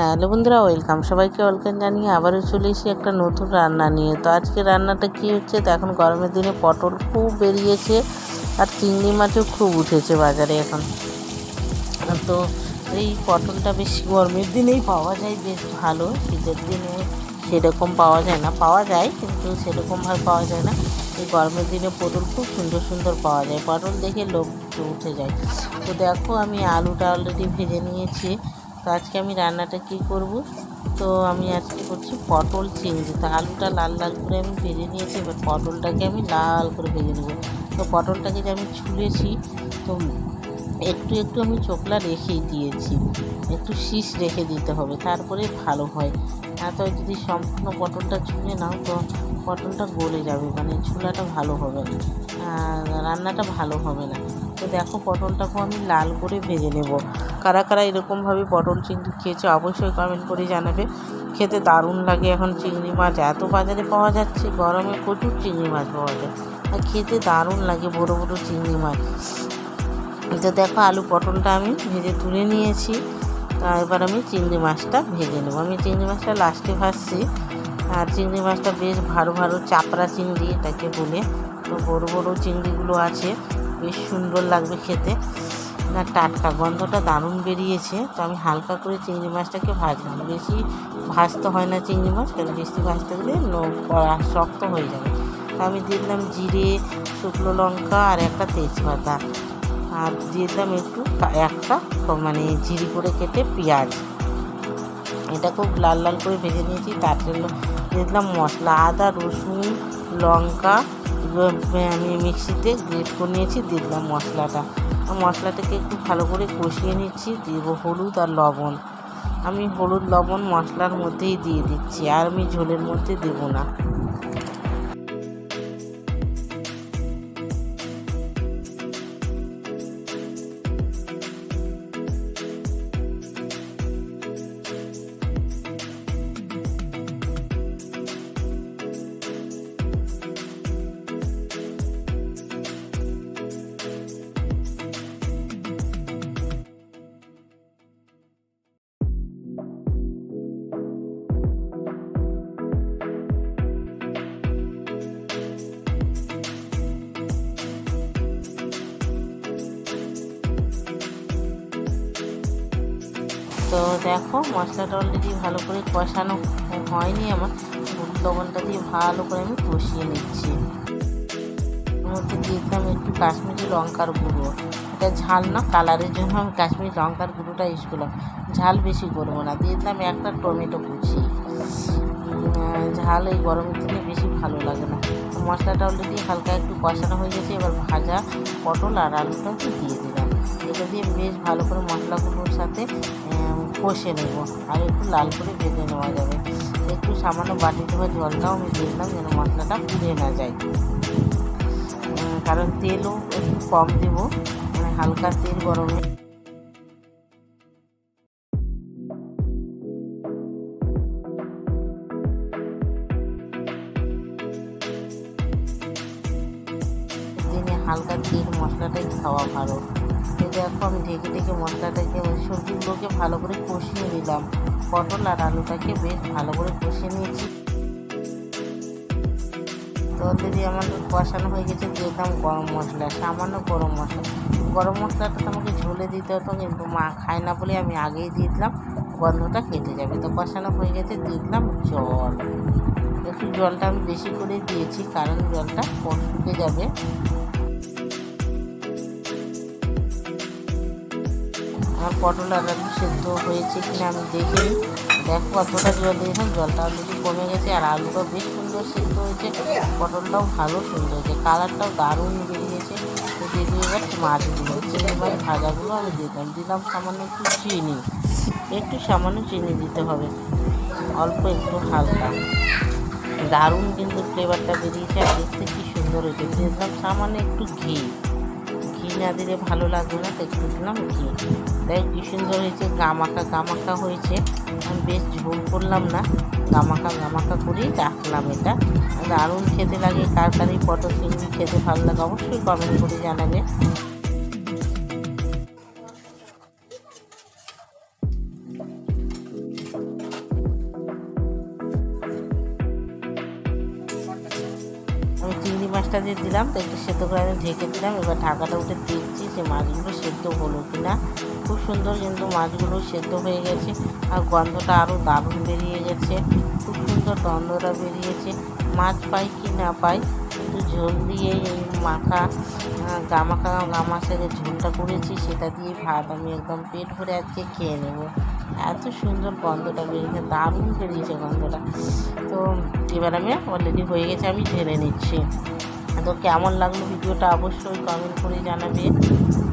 Hello বন্ধুরা, welcome. সবাইকে welcome জানিয়ে আবারও চলে এসেছি একটা নতুন রান্না নিয়ে। তো আজকে রান্নাটা কি হচ্ছে? তো এখন গরমের দিনে পটল খুব বেরিয়েছে আর চিংড়ি মাছও খুব উঠেছে বাজারে এখন। তো এই পটলটা বেশ গরমের দিনেই পাওয়া যায়, বেশ ভালো। শীতের দিনে সেরকম পাওয়া যায় না। পাওয়া যায়, কিন্তু সেরকমভাবে পাওয়া যায় না। এই গরমের দিনে পটল খুব সুন্দর সুন্দর পাওয়া যায়। পটল দেখে লোক উঠে যায়। তো দেখো, আমি আলুটা অলরেডি ভেজে নিয়েছি। তো আজকে আমি রান্নাটা কি করব? তো আমি আজকে করছি পটল চিংড়ি। তো আলুটা লাল লাল করে আমি ভেজে নিয়েছি, এবার পটলটাকে আমি লাল করে ভেজে নেব। তো পটলটাকে যে আমি ছুলেছি, তো একটু একটু আমি চোখলা রেখেই দিয়েছি। একটু শীষ রেখে দিতে হবে, তারপরে ভালো হয়। আর তো যদি সম্পূর্ণ পটলটা ছুলে নাও, তো পটলটা গলে যাবে মানে ছোলাটা ভালো হবে না। রান্নাটা ভালো হবে না। তো দেখো পটলটাকেও আমি লাল করে ভেজে নেব। কারা কারা এরকমভাবে পটল চিংড়ি খেয়েছে অবশ্যই কমেন্ট করে জানাবে। খেতে দারুণ লাগে এখন চিংড়ি মাছ। এত বাজারে পাওয়া যাচ্ছে, গরমে প্রচুর চিংড়ি মাছ পাওয়া যায়। আর খেতে দারুণ লাগে বড় বড় চিংড়ি মাছ। তো দেখো আলু পটলটা আমি ভেজে তুলে নিয়েছি। এবার আমি চিংড়ি মাছটা ভেজে নেব। আমি চিংড়ি মাছটা লাস্টে ভাজছি। আর চিংড়ি মাছটা বেশ ভালো ভালো চাপড়া চিংড়ি, এটাকে বলে। তো বড় বড় চিংড়িগুলো আছে, বেশ সুন্দর লাগবে খেতে। না, টাটকা গন্ধটা দারুণ বেরিয়েছে। তো আমি হালকা করে চিংড়ি মাছটাকে ভাজলাম। বেশি ভাজতে হয় না চিংড়ি মাছ কারণ বেশি ভাজতে গেলে শক্ত হয়ে যাবে। আমি দিলাম জিরে, শুকনো লঙ্কা আর একটা তেজপাতা। আর দিয়ে দিলাম একটু একটা মানে জিরি করে কেটে পেঁয়াজ। এটা খুব লাল লাল করে ভেজে নিয়েছি তারপরে দিয়ে দিলাম মশলা, আদা, রসুন, লঙ্কা আমি মিক্সিতে গ্রেট করে নিয়েছি দিয়ে দিলাম মশলাটা মশলাটাকে একটু ভালো করে কষিয়ে নিচ্ছি, দেব হলুদ আর লবণ। আমি হলুদ, লবণ মশলার মধ্যেই দিয়ে দিচ্ছি, আর আমি ঝোলের মধ্যে দেবো না। তো দেখো মশলাটা অলরেডি ভালো করে কষানো হয়নি আমার। লবণটা দিয়ে ভালো করে আমি কষিয়ে নিচ্ছি। মধ্যে দিয়ে দিলাম একটু কাশ্মীরি লঙ্কার গুঁড়ো। এটা ঝাল না, কালারের জন্য আমি কাশ্মীরি লঙ্কার গুঁড়োটা ইউজ করলাম। ঝাল বেশি করব না। দিয়ে দিলাম একটা টমেটো কুচি। ঝাল এই গরমের দিনে বেশি ভালো লাগে না। মশলাটা অলরেডি হালকা একটু কষানো হয়ে গেছে, এবার ভাজা পটল আর আলুটা দিয়ে দিলাম। এটা দিয়ে বেশ ভালো করে মশলাগুলোর সাথে কষে নেব। আর একটু লাল করে ভেজে নেওয়া যাবে। একটু সামান্য বাটি ধোয়া জলটাও আমি দিলাম যেন মশলাটা পুড়ে না যায়। কারণ তেলও একটু কম দেবো। মানে হালকা তেল গরমে হালকা তেল মশলাটাই খাওয়া ভালো। তো দেখো আমি ঢেকে ঢেকে মশলাটাকে ওই সবজিগুলোকে ভালো করে কষিয়ে নিলাম। পটল আর আলুটাকে বেশ ভালো করে কষিয়ে নিয়েছি। তো অলরেডি আমার কষানো হয়ে গেছে দিলাম গরম মশলা, সামান্য গরম মশলা। গরম মশলাটা তো আমাকে ঝোলে দিতে হতো, কিন্তু মা খায় না বলে আমি আগেই দিয়ে দিলাম, গন্ধটা কেটে যাবে। তো কষানো হয়ে গেছে, দিয়ে দিলাম জল। একটু জলটা আমি বেশি করে দিয়েছি, কারণ জলটা শুকে যাবে। আমার পটল আর সেদ্ধ হয়েছে কিনা আমি দেখে দেখো কতটা জল দিয়েছিলাম জলটা অলরেডি কমে গেছে আর আলুটাও বেশ সুন্দর সেদ্ধ হয়েছে। পটলটাও ভালো সুন্দর হয়েছে। কালারটাও দারুণ বেরিয়েছে। তো দিয়ে দিয়ে এবার মাছগুলো চিনি মাছ ভাজাগুলো আমি দিতাম দিলাম। সামান্য একটু চিনি। একটু সামান্য চিনি দিতে হবে। অল্প একটু হালকা। দারুণ কিন্তু ফ্লেভারটা বেরিয়েছে আর দেখতে কী সুন্দর হয়েছে। দিলাম সামান্য একটু ঘি। না দিলে ভালো লাগবে না তাই দিলাম ঘি তাই কী সুন্দর হয়েছে গামাকা গামাকা হয়েছে। আমি বেশ ঝোল করলাম না গামাকা গামাকা করেই রাখলাম এটা। দারুণ খেতে লাগে, কার কারি পটল চিংড়ি খেতে ভালো লাগে অবশ্যই কমেন্ট করে জানাবে। নেড়ে দিলাম, তো একটু সেদ্ধ করে আমি ঢেকে দিলাম। এবার ঢাকাটা উঠে দেখছি যে মাছগুলো সেদ্ধ হলো কিনা। খুব সুন্দর কিন্তু মাছগুলো সেদ্ধ হয়ে গেছে আর গন্ধটা আরও দারুণ বেরিয়ে গেছে। খুব সুন্দর গন্ধটা বেরিয়েছে। মাছ পাই কি না পাই একটু ঝোল দিয়ে এই মাখা গামাখা গামাশের যে ঝোলটা করেছি, সেটা দিয়ে ভাত আমি একদম পেট ভরে আজকে খেয়ে নেব। এত সুন্দর গন্ধটা বেরিয়েছে, দারুণ বেরিয়েছে গন্ধটা। তো এবার আমি অলরেডি হয়ে গেছে, আমি ঢেলে নিচ্ছি। তো কেমন লাগল ভিডিওটা অবশ্যই কমেন্ট করে জানাবে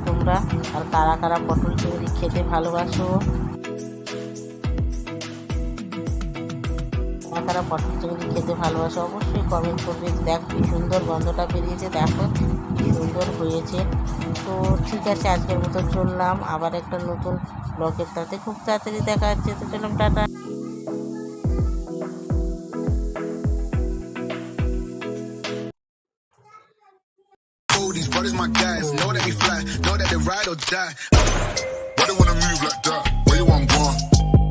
তোমরা। আর কারা কারা পটল চিংড়ি খেতে ভালোবাসো? কারা কারা পটল চিংড়ি খেতে ভালোবাসো অবশ্যই কমেন্ট করবে। দেখ কি সুন্দর গন্ধটা বেরিয়েছে, দেখো কি সুন্দর হয়েছে। তো ঠিক আছে, আজকের মতো চললাম। আবার একটা নতুন ব্লগের সাথে খুব তাড়াতাড়ি দেখা যাচ্ছে তো চললাম tata. These brothers my guys. Know that we fly. Know that they ride or die. Why they wanna move like that?